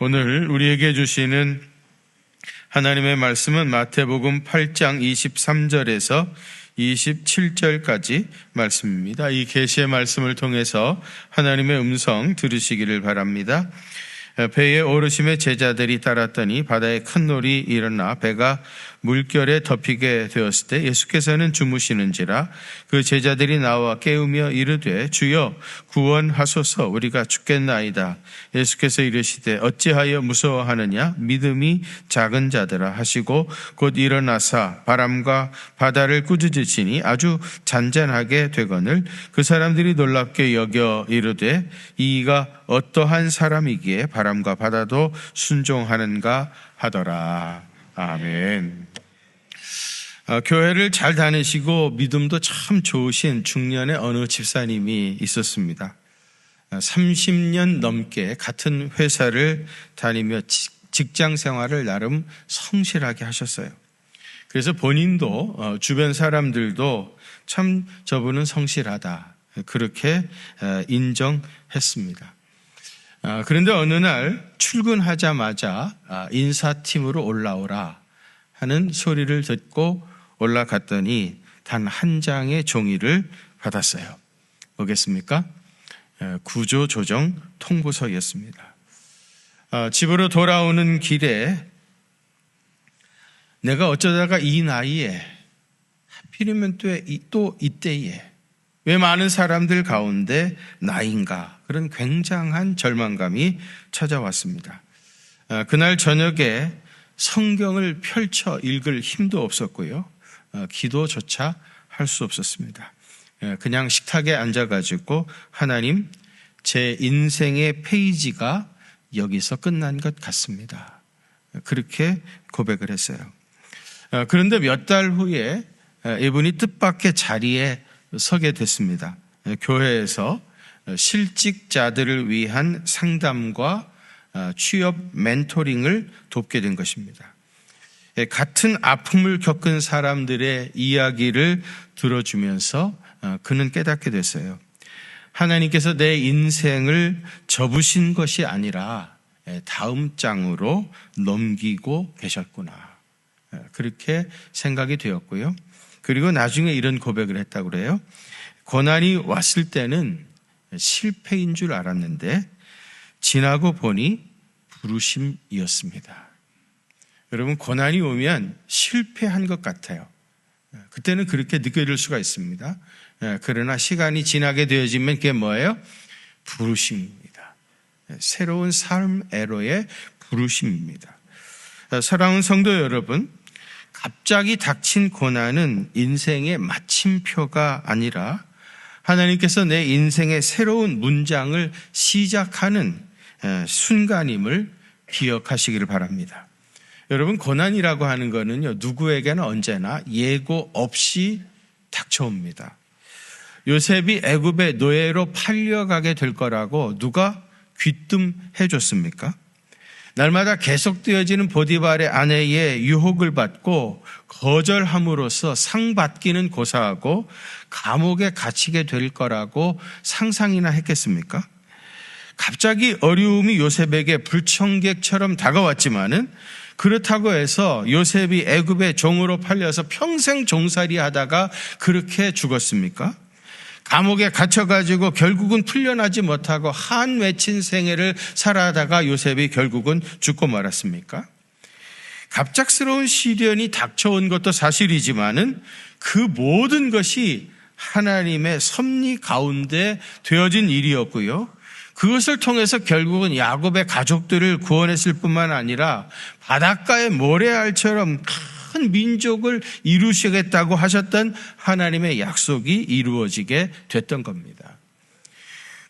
오늘 우리에게 주시는 하나님의 말씀은 마태복음 8장 23절에서 27절까지 말씀입니다. 이 계시의 말씀을 통해서 하나님의 음성 들으시기를 바랍니다. 배에 오르심의 제자들이 따랐더니 바다에 큰 놀이 일어나 배가 물결에 덮이게 되었을 때 예수께서는 주무시는지라 그 제자들이 나와 깨우며 이르되 주여 구원하소서 우리가 죽겠나이다. 예수께서 이르시되 어찌하여 무서워하느냐 믿음이 작은 자들아 하시고 곧 일어나사 바람과 바다를 꾸짖으시니 아주 잔잔하게 되거늘 그 사람들이 놀랍게 여겨 이르되 이가 어떠한 사람이기에 바람과 바다도 순종하는가 하더라. 아멘. 어, 교회를 잘 다니시고 믿음도 참 좋으신 중년의 어느 집사님이 있었습니다. 30년 어, 넘게 같은 회사를 다니며 직장 생활을 나름 성실하게 하셨어요. 그래서 본인도 어, 주변 사람들도 참 저분은 성실하다. 그렇게 인정했습니다. 그런데 어느 날 출근하자마자 아, 인사팀으로 올라오라 하는 소리를 듣고 올라갔더니 단 한 장의 종이를 받았어요. 뭐겠습니까? 구조 조정 통보서였습니다. 어, 집으로 돌아오는 길에 내가 어쩌다가 이 나이에 하필이면 또, 또 이때에 왜 많은 사람들 가운데 나인가 그런 굉장한 절망감이 찾아왔습니다. 어, 그날 저녁에 성경을 펼쳐 읽을 힘도 없었고요. 어, 기도조차 할 수 없었습니다. 예, 그냥 식탁에 앉아가지고 하나님 제 인생의 페이지가 여기서 끝난 것 같습니다. 그렇게 고백을 했어요. 어, 그런데 몇 달 후에 어, 이분이 뜻밖의 자리에 서게 됐습니다. 교회에서 실직자들을 위한 상담과 취업 멘토링을 돕게 된 것입니다. 예, 같은 아픔을 겪은 사람들의 이야기를 들어주면서 어, 그는 깨닫게 됐어요. 하나님께서 내 인생을 접으신 것이 아니라 예, 다음 장으로 넘기고 계셨구나. 예, 그렇게 생각이 되었고요. 그리고 나중에 이런 고백을 했다고 그래요. 고난이 왔을 때는 실패인 줄 알았는데 지나고 보니 부르심이었습니다. 여러분, 고난이 오면 실패한 것 같아요. 그때는 그렇게 느껴질 수가 있습니다. 예, 그러나 시간이 지나게 되어지면 그게 뭐예요? 부르심입니다. 예, 새로운 삶 애로의 부르심입니다. 예, 사랑하는 성도 여러분, 갑자기 닥친 고난은 인생의 마침표가 아니라 하나님께서 내 인생의 새로운 문장을 시작하는 순간임을 기억하시기를 바랍니다. 여러분 고난이라고 하는 거는요 누구에게나 언제나 예고 없이 닥쳐옵니다. 요셉이 애굽의 노예로 팔려가게 될 거라고 누가 귀뜸해 줬습니까? 날마다 계속되어지는 보디발의 아내의 유혹을 받고 거절함으로써 상 받기는 고사하고 감옥에 갇히게 될 거라고 상상이나 했겠습니까? 갑자기 어려움이 요셉에게 불청객처럼 다가왔지만은 그렇다고 해서 요셉이 애굽의 종으로 팔려서 평생 종살이 하다가 그렇게 죽었습니까? 감옥에 갇혀가지고 결국은 풀려나지 못하고 한 맺힌 생애를 살아다가 요셉이 결국은 죽고 말았습니까? 갑작스러운 시련이 닥쳐온 것도 사실이지만은 그 모든 것이 하나님의 섭리 가운데 되어진 일이었고요. 그것을 통해서 결국은 야곱의 가족들을 구원했을 뿐만 아니라 바닷가의 모래알처럼 큰 민족을 이루시겠다고 하셨던 하나님의 약속이 이루어지게 됐던 겁니다.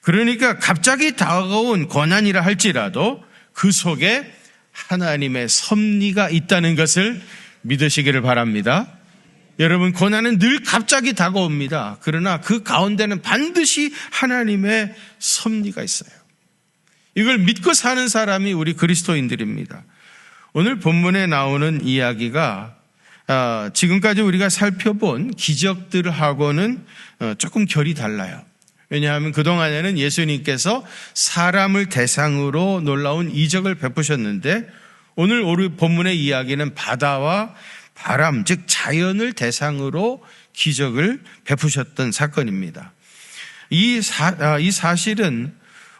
그러니까 갑자기 다가온 고난이라 할지라도 그 속에 하나님의 섭리가 있다는 것을 믿으시기를 바랍니다. 여러분, 고난은 늘 갑자기 다가옵니다. 그러나 그 가운데는 반드시 하나님의 섭리가 있어요. 이걸 믿고 사는 사람이 우리 그리스도인들입니다. 오늘 본문에 나오는 이야기가 아, 지금까지 우리가 살펴본 기적들하고는 어, 조금 결이 달라요. 왜냐하면 그동안에는 예수님께서 사람을 대상으로 놀라운 이적을 베푸셨는데 오늘 우리 본문의 이야기는 바다와 바람, 즉 자연을 대상으로 기적을 베푸셨던 사건입니다. 이, 사, 아, 이 사실은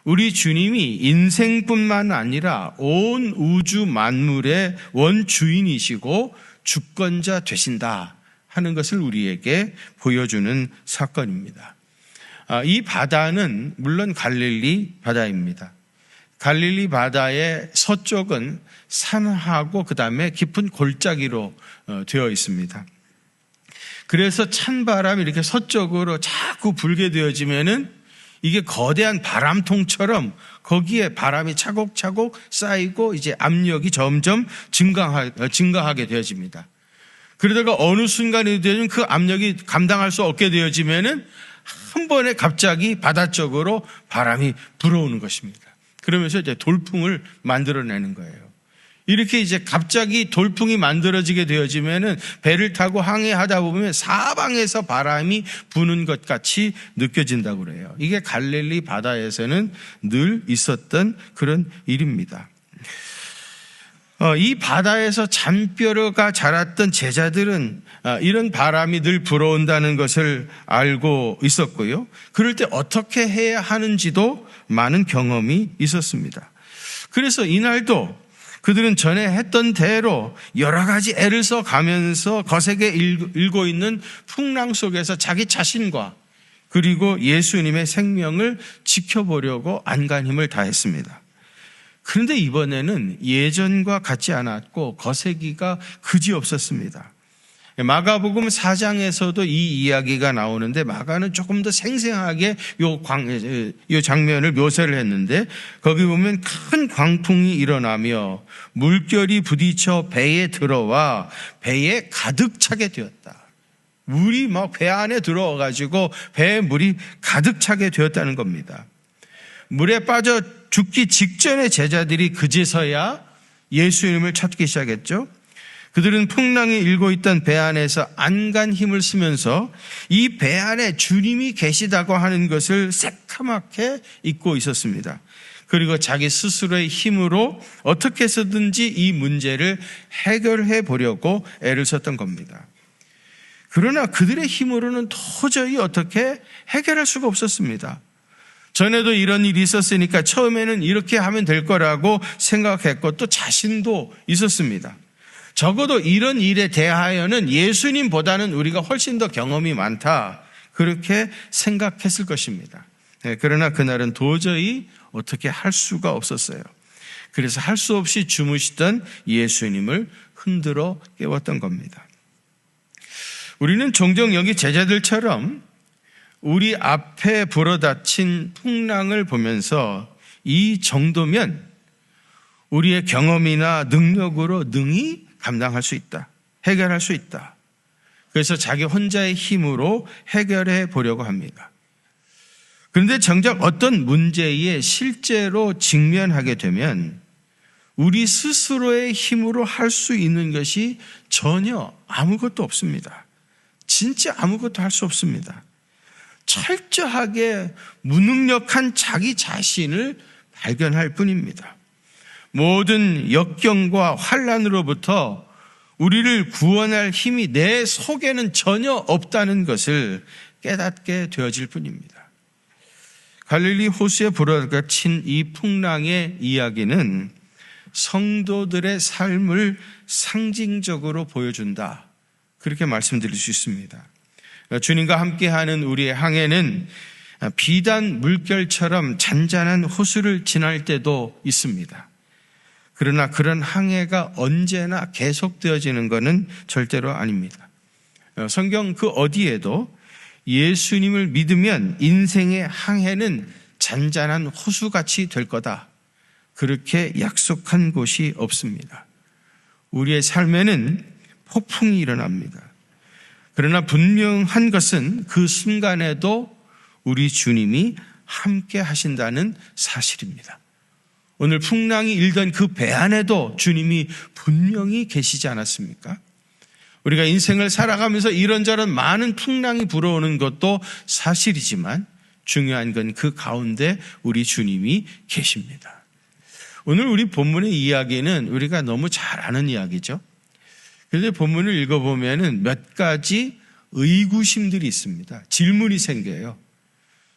우리 주님이 인생뿐만 아니라 온 우주 만물의 원주인이시고 주권자 되신다 하는 것을 우리에게 보여주는 사건입니다. 아, 이 바다는 물론 갈릴리 바다입니다. 갈릴리 바다의 서쪽은 산하고 그 다음에 깊은 골짜기로 어, 되어 있습니다. 그래서 찬 바람이 이렇게 서쪽으로 자꾸 불게 되어지면은 이게 거대한 바람통처럼 거기에 바람이 차곡차곡 쌓이고 이제 압력이 점점 어, 증가하게 되어집니다. 그러다가 어느 순간이 되면 그 압력이 감당할 수 없게 되어지면은 한 번에 갑자기 바다 쪽으로 바람이 불어오는 것입니다. 그러면서 이제 돌풍을 만들어내는 거예요. 이렇게 이제 갑자기 돌풍이 만들어지게 되어지면은 배를 타고 항해하다 보면 사방에서 바람이 부는 것 같이 느껴진다고 그래요. 이게 갈릴리 바다에서는 늘 있었던 그런 일입니다. 어, 이 바다에서 잔뼈가 자랐던 제자들은 어, 이런 바람이 늘 불어온다는 것을 알고 있었고요. 그럴 때 어떻게 해야 하는지도 많은 경험이 있었습니다. 그래서 이날도 그들은 전에 했던 대로 여러 가지 애를 써 가면서 거세게 일고 있는 풍랑 속에서 자기 자신과 그리고 예수님의 생명을 지켜보려고 안간힘을 다했습니다. 그런데 이번에는 예전과 같지 않았고 거세기가 그지 없었습니다. 마가복음 4장에서도 이 이야기가 나오는데 마가는 조금 더 생생하게 요, 광, 요 장면을 묘사를 했는데 거기 보면 큰 광풍이 일어나며 물결이 부딪혀 배에 들어와 배에 가득 차게 되었다. 물이 막 배 안에 들어와 가지고 배에 물이 가득 차게 되었다는 겁니다. 물에 빠져 죽기 직전에 제자들이 그제서야 예수님을 찾기 시작했죠. 그들은 풍랑이 일고 있던 배 안에서 안간 힘을 쓰면서 이 배 안에 주님이 계시다고 하는 것을 새카맣게 잊고 있었습니다. 그리고 자기 스스로의 힘으로 어떻게 해서든지 이 문제를 해결해 보려고 애를 썼던 겁니다. 그러나 그들의 힘으로는 도저히 어떻게 해결할 수가 없었습니다. 전에도 이런 일이 있었으니까 처음에는 이렇게 하면 될 거라고 생각했고 또 자신도 있었습니다. 적어도 이런 일에 대하여는 예수님보다는 우리가 훨씬 더 경험이 많다. 그렇게 생각했을 것입니다. 네, 그러나 그날은 도저히 어떻게 할 수가 없었어요. 그래서 할 수 없이 주무시던 예수님을 흔들어 깨웠던 겁니다. 우리는 종종 여기 제자들처럼 우리 앞에 불어닥친 풍랑을 보면서 이 정도면 우리의 경험이나 능력으로 능히 감당할 수 있다. 해결할 수 있다. 그래서 자기 혼자의 힘으로 해결해 보려고 합니다. 그런데 정작 어떤 문제에 실제로 직면하게 되면 우리 스스로의 힘으로 할 수 있는 것이 전혀 아무것도 없습니다. 진짜 아무것도 할 수 없습니다. 철저하게 무능력한 자기 자신을 발견할 뿐입니다. 모든 역경과 환란으로부터 우리를 구원할 힘이 내 속에는 전혀 없다는 것을 깨닫게 되어질 뿐입니다. 갈릴리 호수에 불어닥친 이 풍랑의 이야기는 성도들의 삶을 상징적으로 보여준다. 그렇게 말씀드릴 수 있습니다. 주님과 함께하는 우리의 항해는 비단 물결처럼 잔잔한 호수를 지날 때도 있습니다. 그러나 그런 항해가 언제나 계속되어지는 것은 절대로 아닙니다. 어, 성경 그 어디에도 예수님을 믿으면 인생의 항해는 잔잔한 호수같이 될 거다. 그렇게 약속한 곳이 없습니다. 우리의 삶에는 폭풍이 일어납니다. 그러나 분명한 것은 그 순간에도 우리 주님이 함께 하신다는 사실입니다. 오늘 풍랑이 일던 그 배 안에도 주님이 분명히 계시지 않았습니까? 우리가 인생을 살아가면서 이런저런 많은 풍랑이 불어오는 것도 사실이지만 중요한 건 그 가운데 우리 주님이 계십니다. 오늘 우리 본문의 이야기는 우리가 너무 잘 아는 이야기죠. 그런데 본문을 읽어보면 몇 가지 의구심들이 있습니다. 질문이 생겨요.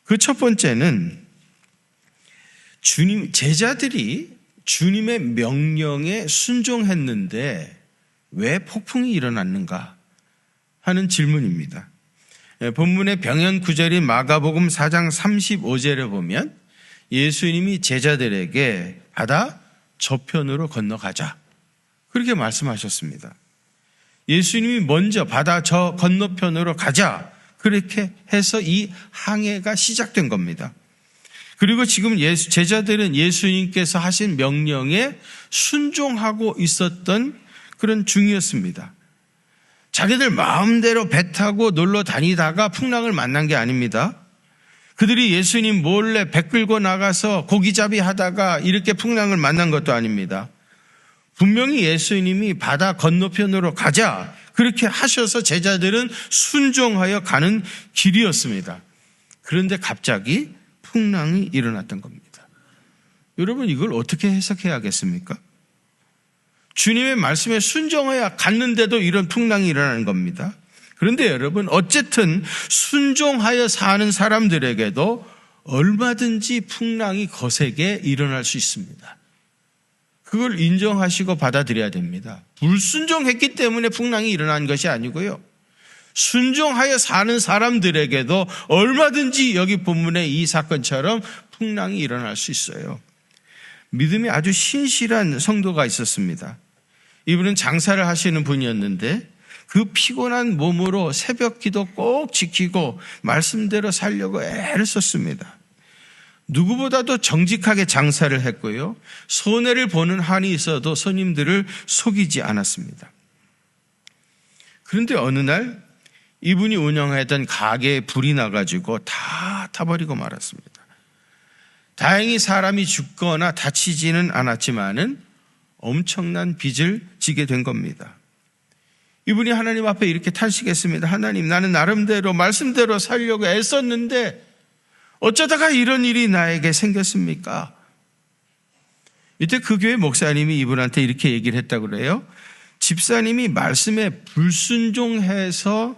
그 첫 번째는 주님, 제자들이 주님의 명령에 순종했는데 왜 폭풍이 일어났는가 하는 질문입니다. 예, 본문의 병연 구절인 마가복음 4장 35절에 보면 예수님이 제자들에게 바다 저편으로 건너가자. 그렇게 말씀하셨습니다. 예수님이 먼저 바다 저 건너편으로 가자. 그렇게 해서 이 항해가 시작된 겁니다. 그리고 지금 예수, 제자들은 예수님께서 하신 명령에 순종하고 있었던 그런 중이었습니다. 자기들 마음대로 배 타고 놀러 다니다가 풍랑을 만난 게 아닙니다. 그들이 예수님 몰래 배 끌고 나가서 고기잡이 하다가 이렇게 풍랑을 만난 것도 아닙니다. 분명히 예수님이 바다 건너편으로 가자 그렇게 하셔서 제자들은 순종하여 가는 길이었습니다. 그런데 갑자기 풍랑이 일어났던 겁니다. 여러분 이걸 어떻게 해석해야겠습니까? 주님의 말씀에 순종해야 갔는데도 이런 풍랑이 일어나는 겁니다. 그런데 여러분, 어쨌든 순종하여 사는 사람들에게도 얼마든지 풍랑이 거세게 일어날 수 있습니다. 그걸 인정하시고 받아들여야 됩니다. 불순종했기 때문에 풍랑이 일어난 것이 아니고요. 순종하여 사는 사람들에게도 얼마든지 여기 본문의 이 사건처럼 풍랑이 일어날 수 있어요. 믿음이 아주 신실한 성도가 있었습니다. 이분은 장사를 하시는 분이었는데 그 피곤한 몸으로 새벽 기도 꼭 지키고 말씀대로 살려고 애를 썼습니다. 누구보다도 정직하게 장사를 했고요. 손해를 보는 한이 있어도 손님들을 속이지 않았습니다. 그런데 어느 날 이분이 운영하던 가게에 불이 나가지고 다 타버리고 말았습니다. 다행히 사람이 죽거나 다치지는 않았지만은 엄청난 빚을 지게 된 겁니다. 이분이 하나님 앞에 이렇게 탄식했습니다. 하나님, 나는 나름대로 말씀대로 살려고 애썼는데 어쩌다가 이런 일이 나에게 생겼습니까? 이때 그 교회 목사님이 이분한테 이렇게 얘기를 했다고 그래요. 집사님이 말씀에 불순종해서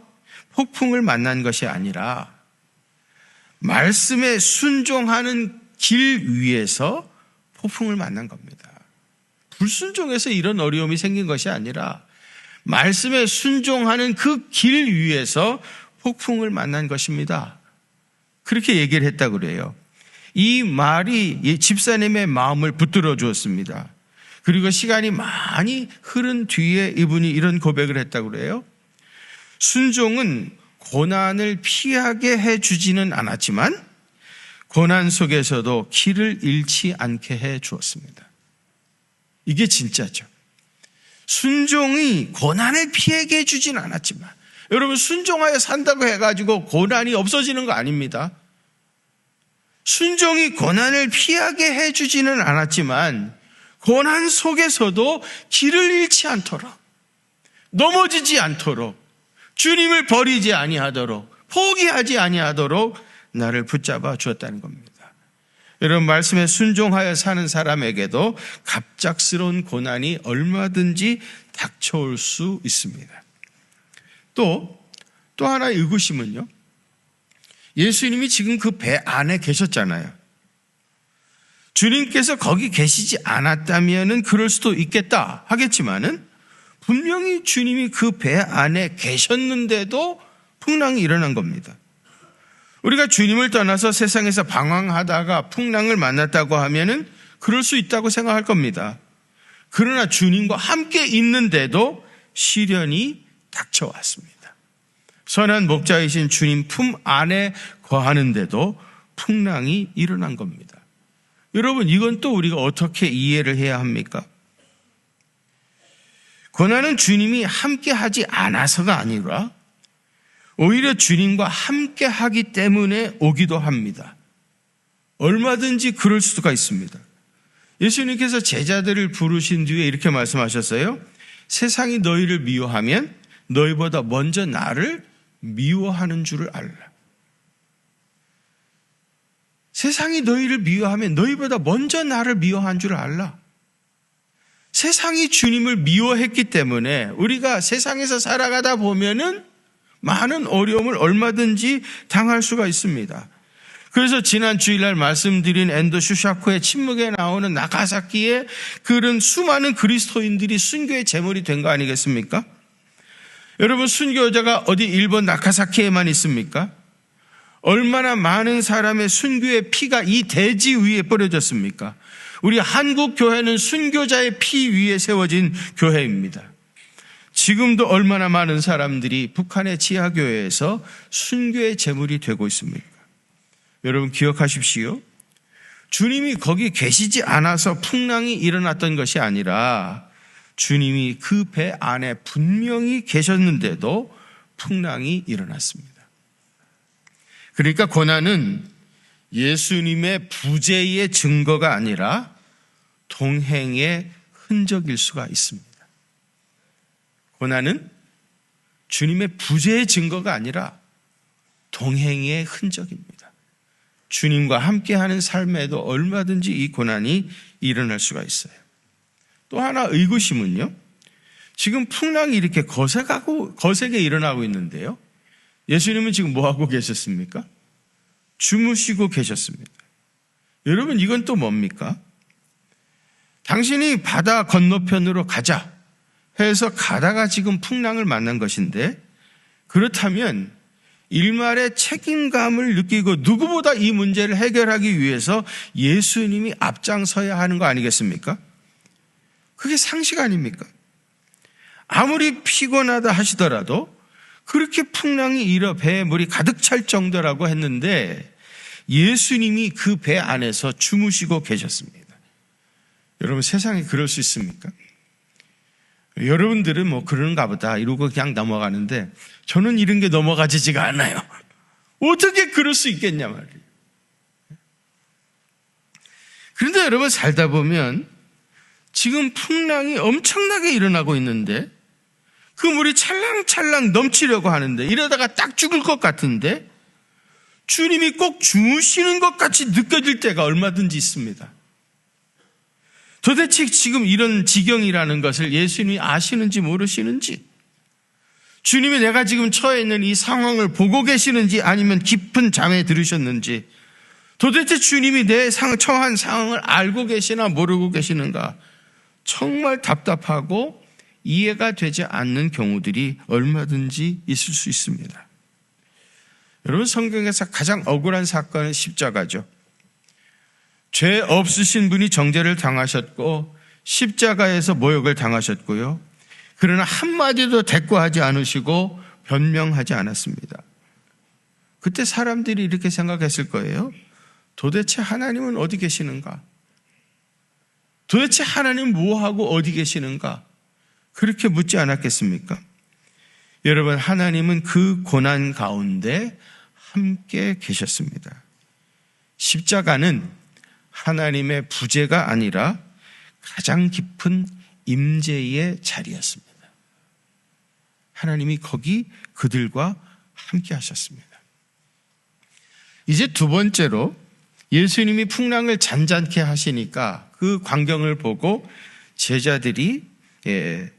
폭풍을 만난 것이 아니라 말씀에 순종하는 길 위에서 폭풍을 만난 겁니다. 불순종해서 이런 어려움이 생긴 것이 아니라 말씀에 순종하는 그 길 위에서 폭풍을 만난 것입니다. 그렇게 얘기를 했다고 그래요. 이 말이 집사님의 마음을 붙들어 주었습니다. 그리고 시간이 많이 흐른 뒤에 이분이 이런 고백을 했다고 그래요. 순종은 고난을 피하게 해 주지는 않았지만 고난 속에서도 길을 잃지 않게 해 주었습니다. 이게 진짜죠. 순종이 고난을 피하게 해 주진 않았지만, 여러분, 순종하여 산다고 해가지고 고난이 없어지는 거 아닙니다. 순종이 고난을 피하게 해주지는 않았지만, 고난 속에서도 길을 잃지 않도록, 넘어지지 않도록, 주님을 버리지 아니하도록, 포기하지 아니하도록 나를 붙잡아 주었다는 겁니다. 여러분 말씀에 순종하여 사는 사람에게도 갑작스러운 고난이 얼마든지 닥쳐올 수 있습니다. 또, 또 하나 의구심은요. 예수님이 지금 그 배 안에 계셨잖아요. 주님께서 거기 계시지 않았다면 그럴 수도 있겠다 하겠지만은 분명히 주님이 그 배 안에 계셨는데도 풍랑이 일어난 겁니다. 우리가 주님을 떠나서 세상에서 방황하다가 풍랑을 만났다고 하면은 그럴 수 있다고 생각할 겁니다. 그러나 주님과 함께 있는데도 시련이 닥쳐왔습니다. 선한 목자이신 주님 품 안에 거하는데도 풍랑이 일어난 겁니다. 여러분, 이건 또 우리가 어떻게 이해를 해야 합니까? 고난은 주님이 함께 하지 않아서가 아니라 오히려 주님과 함께 하기 때문에 오기도 합니다. 얼마든지 그럴 수가 있습니다. 예수님께서 제자들을 부르신 뒤에 이렇게 말씀하셨어요. 세상이 너희를 미워하면 너희보다 먼저 나를 미워하는 줄을 알라. 세상이 너희를 미워하면 너희보다 먼저 나를 미워한 줄 알라. 세상이 주님을 미워했기 때문에 우리가 세상에서 살아가다 보면은 많은 어려움을 얼마든지 당할 수가 있습니다. 그래서 지난 주일날 말씀드린 엔도 슈샤코의 침묵에 나오는 나가사키의 그런 수많은 그리스도인들이 순교의 제물이 된 거 아니겠습니까? 여러분 순교자가 어디 일본 나가사키에만 있습니까? 얼마나 많은 사람의 순교의 피가 이 대지 위에 뿌려졌습니까? 우리 한국 교회는 순교자의 피 위에 세워진 교회입니다. 지금도 얼마나 많은 사람들이 북한의 지하교회에서 순교의 제물이 되고 있습니까? 여러분 기억하십시오. 주님이 거기 계시지 않아서 풍랑이 일어났던 것이 아니라 주님이 그 배 안에 분명히 계셨는데도 풍랑이 일어났습니다. 그러니까 고난은 예수님의 부재의 증거가 아니라 동행의 흔적일 수가 있습니다. 고난은 주님의 부재의 증거가 아니라 동행의 흔적입니다. 주님과 함께하는 삶에도 얼마든지 이 고난이 일어날 수가 있어요. 또 하나 의구심은요. 지금 풍랑이 이렇게 거세가고 거세게 일어나고 있는데요. 예수님은 지금 뭐 하고 계셨습니까? 주무시고 계셨습니다. 여러분 이건 또 뭡니까? 당신이 바다 건너편으로 가자 해서 가다가 지금 풍랑을 만난 것인데 그렇다면 일말의 책임감을 느끼고 누구보다 이 문제를 해결하기 위해서 예수님이 앞장서야 하는 거 아니겠습니까? 그게 상식 아닙니까? 아무리 피곤하다 하시더라도 그렇게 풍랑이 일어 배에 물이 가득 찰 정도라고 했는데 예수님이 그 배 안에서 주무시고 계셨습니다. 여러분 세상에 그럴 수 있습니까? 여러분들은 뭐 그런가 보다 이러고 그냥 넘어가는데 저는 이런 게 넘어가지지가 않아요. 어떻게 그럴 수 있겠냐 말이에요. 그런데 여러분 살다 보면 지금 풍랑이 엄청나게 일어나고 있는데 그 물이 찰랑찰랑 넘치려고 하는데 이러다가 딱 죽을 것 같은데 주님이 꼭 주무시는 것 같이 느껴질 때가 얼마든지 있습니다. 도대체 지금 이런 지경이라는 것을 예수님이 아시는지 모르시는지 주님이 내가 지금 처해 있는 이 상황을 보고 계시는지 아니면 깊은 잠에 들으셨는지 도대체 주님이 내 처한 상황을 알고 계시나 모르고 계시는가 정말 답답하고 이해가 되지 않는 경우들이 얼마든지 있을 수 있습니다. 여러분 성경에서 가장 억울한 사건은 십자가죠. 죄 없으신 분이 정죄를 당하셨고 십자가에서 모욕을 당하셨고요. 그러나 한마디도 대꾸하지 않으시고 변명하지 않았습니다. 그때 사람들이 이렇게 생각했을 거예요. 도대체 하나님은 어디 계시는가? 도대체 하나님 뭐하고 어디 계시는가? 그렇게 묻지 않았겠습니까? 여러분, 하나님은 그 고난 가운데 함께 계셨습니다. 십자가는 하나님의 부재가 아니라 가장 깊은 임재의 자리였습니다. 하나님이 거기 그들과 함께 하셨습니다. 이제 두 번째로 예수님이 풍랑을 잔잔케 하시니까 그 광경을 보고 제자들이 예,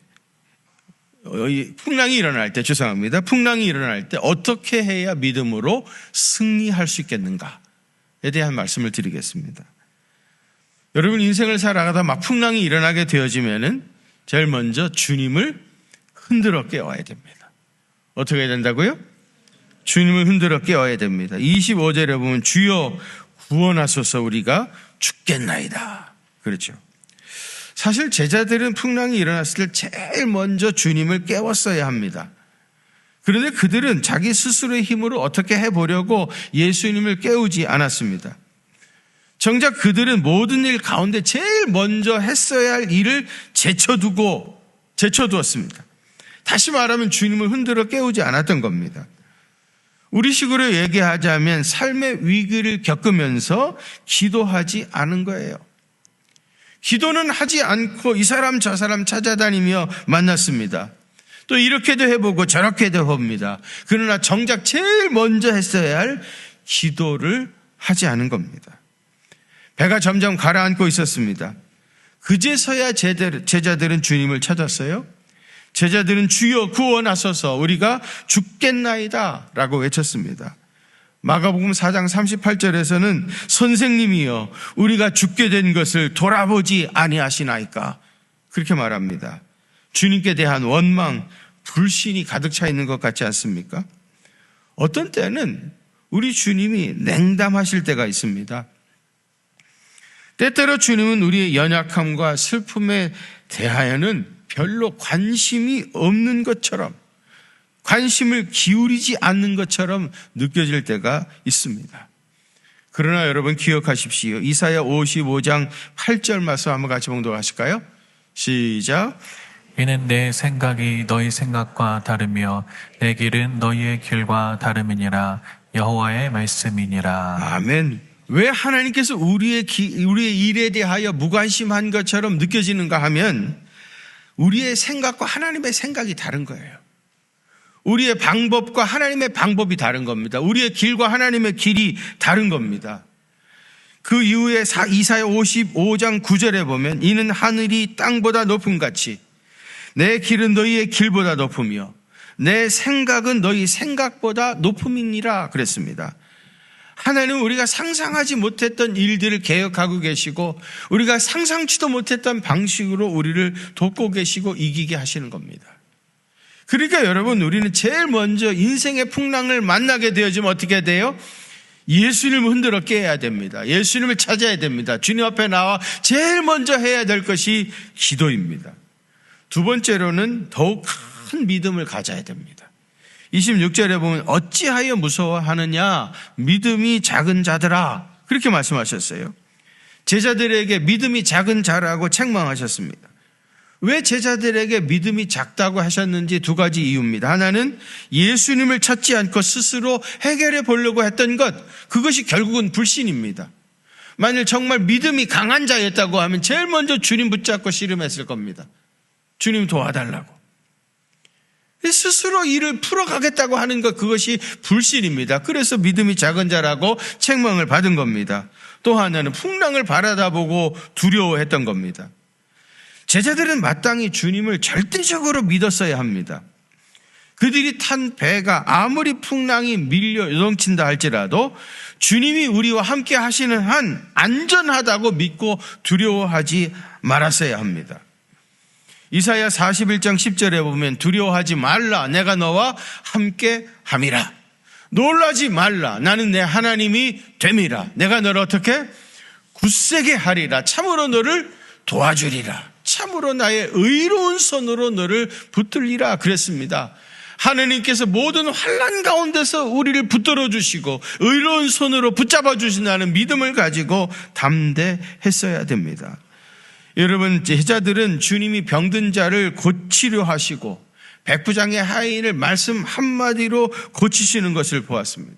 풍랑이 일어날 때 죄송합니다. 풍랑이 일어날 때 어떻게 해야 믿음으로 승리할 수 있겠는가에 대한 말씀을 드리겠습니다. 여러분 인생을 살아가다 막 풍랑이 일어나게 되어지면은 제일 먼저 주님을 흔들어 깨워야 됩니다. 어떻게 해야 된다고요? 주님을 흔들어 깨워야 됩니다. 25절에 보면 주여 구원하소서 우리가 죽겠나이다. 그렇죠. 사실 제자들은 풍랑이 일어났을 때 제일 먼저 주님을 깨웠어야 합니다. 그런데 그들은 자기 스스로의 힘으로 어떻게 해보려고 예수님을 깨우지 않았습니다. 정작 그들은 모든 일 가운데 제일 먼저 했어야 할 일을 제쳐두고, 제쳐두었습니다. 다시 말하면 주님을 흔들어 깨우지 않았던 겁니다. 우리 식으로 얘기하자면 삶의 위기를 겪으면서 기도하지 않은 거예요. 기도는 하지 않고 이 사람 저 사람 찾아다니며 만났습니다. 또 이렇게도 해보고 저렇게도 해봅니다. 그러나 정작 제일 먼저 했어야 할 기도를 하지 않은 겁니다. 배가 점점 가라앉고 있었습니다. 그제서야 제자들- 제자들은 주님을 찾았어요. 제자들은 주여 구원하소서 우리가 죽겠나이다 라고 외쳤습니다. 마가복음 4장 38절에서는 선생님이여 우리가 죽게 된 것을 돌아보지 아니하시나이까 그렇게 말합니다. 주님께 대한 원망, 불신이 가득 차 있는 것 같지 않습니까? 어떤 때는 우리 주님이 냉담하실 때가 있습니다. 때때로 주님은 우리의 연약함과 슬픔에 대하여는 별로 관심이 없는 것처럼 관심을 기울이지 않는 것처럼 느껴질 때가 있습니다. 그러나 여러분 기억하십시오. 이사야 55장 8절 말씀 한번 같이 봉독하실까요? 시작. 이는 내 생각이 너희 생각과 다르며 내 길은 너희의 길과 다름이니라 여호와의 말씀이니라. 아멘. 왜 하나님께서 우리의 기- 우리의 일에 대하여 무관심한 것처럼 느껴지는가 하면 우리의 생각과 하나님의 생각이 다른 거예요. 우리의 방법과 하나님의 방법이 다른 겁니다. 우리의 길과 하나님의 길이 다른 겁니다. 그 이후에 사- 이사야 55장 9절에 보면 이는 하늘이 땅보다 높음 같이 내 길은 너희의 길보다 높으며 내 생각은 너희 생각보다 높음이니라 그랬습니다. 하나님은 우리가 상상하지 못했던 일들을 개혁하고 계시고 우리가 상상치도 못했던 방식으로 우리를 돕고 계시고 이기게 하시는 겁니다. 그러니까 여러분 우리는 제일 먼저 인생의 풍랑을 만나게 되어지면 어떻게 돼요? 예수님을 흔들어 깨야 됩니다. 예수님을 찾아야 됩니다. 주님 앞에 나와 제일 먼저 해야 될 것이 기도입니다. 두 번째로는 더욱 큰 믿음을 가져야 됩니다. 26절에 보면 어찌하여 무서워하느냐 믿음이 작은 자들아 그렇게 말씀하셨어요. 제자들에게 믿음이 작은 자라고 책망하셨습니다. 왜 제자들에게 믿음이 작다고 하셨는지 두 가지 이유입니다. 하나는 예수님을 찾지 않고 스스로 해결해 보려고 했던 것, 그것이 결국은 불신입니다. 만일 정말 믿음이 강한 자였다고 하면 제일 먼저 주님 붙잡고 씨름했을 겁니다. 주님 도와달라고. 스스로 일을 풀어가겠다고 하는 것, 그것이 불신입니다. 그래서 믿음이 작은 자라고 책망을 받은 겁니다. 또 하나는 풍랑을 바라다 보고 두려워했던 겁니다. 제자들은 마땅히 주님을 절대적으로 믿었어야 합니다. 그들이 탄 배가 아무리 풍랑이 밀려 요동친다 할지라도 주님이 우리와 함께 하시는 한 안전하다고 믿고 두려워하지 말았어야 합니다. 이사야 41장 10절에 보면 두려워하지 말라 내가 너와 함께 함이라. 놀라지 말라 나는 내 하나님이 됨이라. 내가 너를 어떻게 굳세게 하리라. 참으로 너를 도와주리라. 참으로 나의 의로운 손으로 너를 붙들리라 그랬습니다. 하느님께서 모든 환란 가운데서 우리를 붙들어 주시고 의로운 손으로 붙잡아 주신다는 믿음을 가지고 담대했어야 됩니다. 여러분 제자들은 주님이 병든 자를 고치려 하시고 백부장의 하인을 말씀 한마디로 고치시는 것을 보았습니다.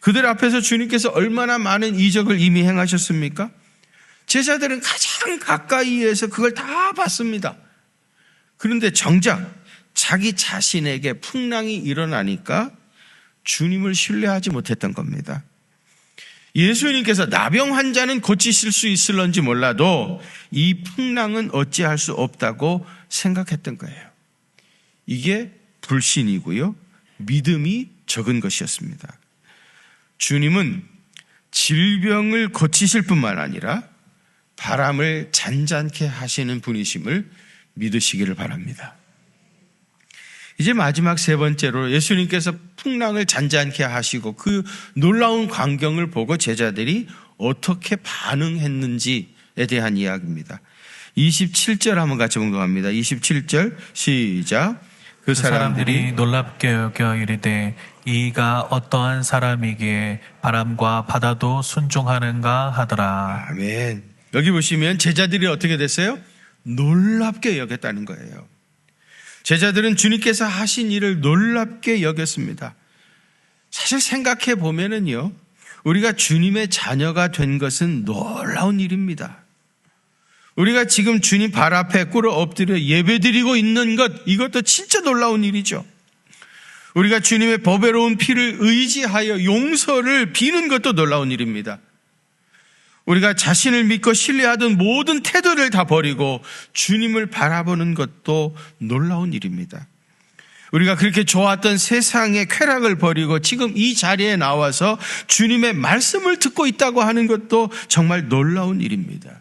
그들 앞에서 주님께서 얼마나 많은 이적을 이미 행하셨습니까? 제자들은 가장 가까이에서 그걸 다 봤습니다. 그런데 정작 자기 자신에게 풍랑이 일어나니까 주님을 신뢰하지 못했던 겁니다. 예수님께서 나병 환자는 고치실 수 있을런지 몰라도 이 풍랑은 어찌할 수 없다고 생각했던 거예요. 이게 불신이고요. 믿음이 적은 것이었습니다. 주님은 질병을 고치실 뿐만 아니라 바람을 잔잔케 하시는 분이심을 믿으시기를 바랍니다. 이제 마지막 세 번째로 예수님께서 풍랑을 잔잔케 하시고 그 놀라운 광경을 보고 제자들이 어떻게 반응했는지에 대한 이야기입니다. 27절 한번 같이 봉독합니다. 27절 시작. 그 그 사람들이 사람들이 놀랍게 여겨 이르되 이가 어떠한 사람이기에 바람과 바다도 순종하는가 하더라. 아멘. 여기 보시면 제자들이 어떻게 됐어요? 놀랍게 여겼다는 거예요. 제자들은 주님께서 하신 일을 놀랍게 여겼습니다. 사실 생각해 보면은요, 우리가 주님의 자녀가 된 것은 놀라운 일입니다. 우리가 지금 주님 발 앞에 꿇어 엎드려 예배드리고 있는 것, 이것도 진짜 놀라운 일이죠. 우리가 주님의 법외로운 피를 의지하여 용서를 비는 것도 놀라운 일입니다. 우리가 자신을 믿고 신뢰하던 모든 태도를 다 버리고 주님을 바라보는 것도 놀라운 일입니다. 우리가 그렇게 좋았던 세상의 쾌락을 버리고 지금 이 자리에 나와서 주님의 말씀을 듣고 있다고 하는 것도 정말 놀라운 일입니다.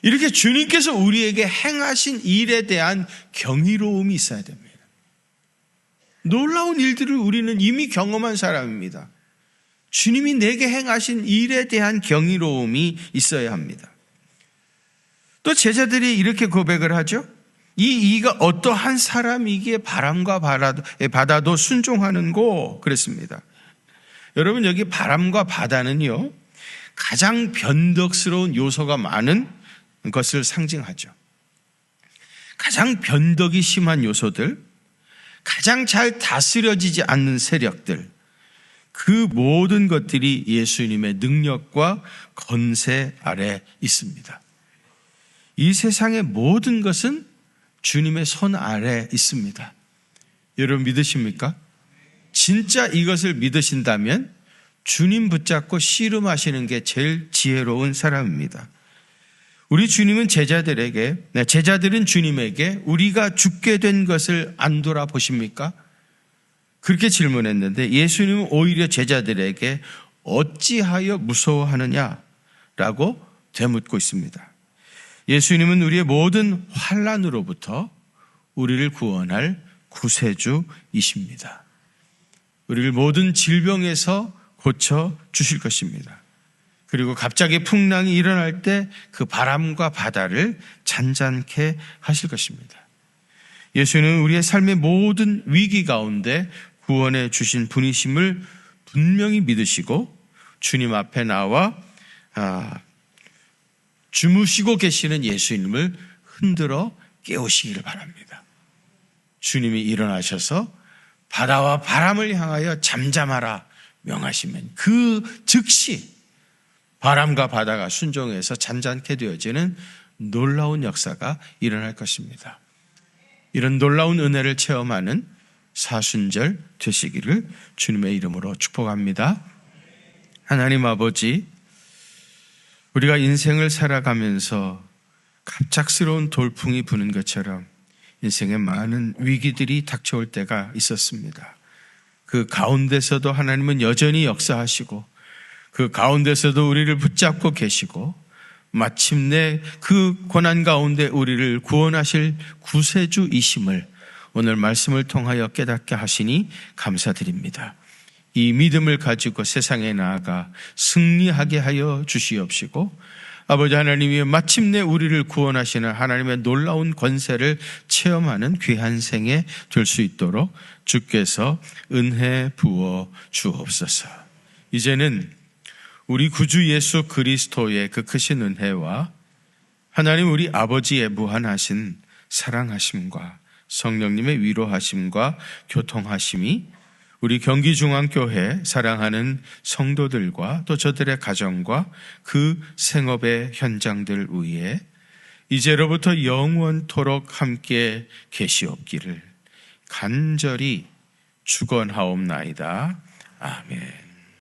이렇게 주님께서 우리에게 행하신 일에 대한 경이로움이 있어야 됩니다. 놀라운 일들을 우리는 이미 경험한 사람입니다. 주님이 내게 행하신 일에 대한 경이로움이 있어야 합니다. 또 제자들이 이렇게 고백을 하죠. 이 이가 어떠한 사람이기에 바람과 바다도, 순종하는고 그랬습니다. 여러분 여기 바람과 바다는요 가장 변덕스러운 요소가 많은 것을 상징하죠. 가장 변덕이 심한 요소들, 가장 잘 다스려지지 않는 세력들, 그 모든 것들이 예수님의 능력과 건세 아래 있습니다. 이 세상의 모든 것은 주님의 손 아래 있습니다. 여러분 믿으십니까? 진짜 이것을 믿으신다면 주님 붙잡고 씨름하시는 게 제일 지혜로운 사람입니다. 우리 주님은 제자들에게, 네, 제자들은 주님에게 우리가 죽게 된 것을 안 돌아보십니까? 그렇게 질문했는데 예수님은 오히려 제자들에게 어찌하여 무서워하느냐라고 되묻고 있습니다. 예수님은 우리의 모든 환란으로부터 우리를 구원할 구세주이십니다. 우리를 모든 질병에서 고쳐 주실 것입니다. 그리고 갑자기 풍랑이 일어날 때 그 바람과 바다를 잔잔케 하실 것입니다. 예수는 우리의 삶의 모든 위기 가운데 구원해 주신 분이심을 분명히 믿으시고 주님 앞에 나와 아, 주무시고 계시는 예수님을 흔들어 깨우시기를 바랍니다. 주님이 일어나셔서 바다와 바람을 향하여 잠잠하라 명하시면 그 즉시 바람과 바다가 순종해서 잔잔케 되어지는 놀라운 역사가 일어날 것입니다. 이런 놀라운 은혜를 체험하는 사순절 되시기를 주님의 이름으로 축복합니다. 하나님 아버지, 우리가 인생을 살아가면서 갑작스러운 돌풍이 부는 것처럼 인생에 많은 위기들이 닥쳐올 때가 있었습니다. 그 가운데서도 하나님은 여전히 역사하시고 그 가운데서도 우리를 붙잡고 계시고 마침내 그 고난 가운데 우리를 구원하실 구세주이심을 오늘 말씀을 통하여 깨닫게 하시니 감사드립니다. 이 믿음을 가지고 세상에 나아가 승리하게 하여 주시옵시고 아버지 하나님이 마침내 우리를 구원하시는 하나님의 놀라운 권세를 체험하는 귀한 생에 될 수 있도록 주께서 은혜 부어 주옵소서. 이제는 우리 구주 예수 그리스도의 그 크신 은혜와 하나님 우리 아버지의 무한하신 사랑하심과 성령님의 위로하심과 교통하심이 우리 경기중앙교회 사랑하는 성도들과 또 저들의 가정과 그 생업의 현장들 위에 이제로부터 영원토록 함께 계시옵기를 간절히 축원하옵나이다. 아멘.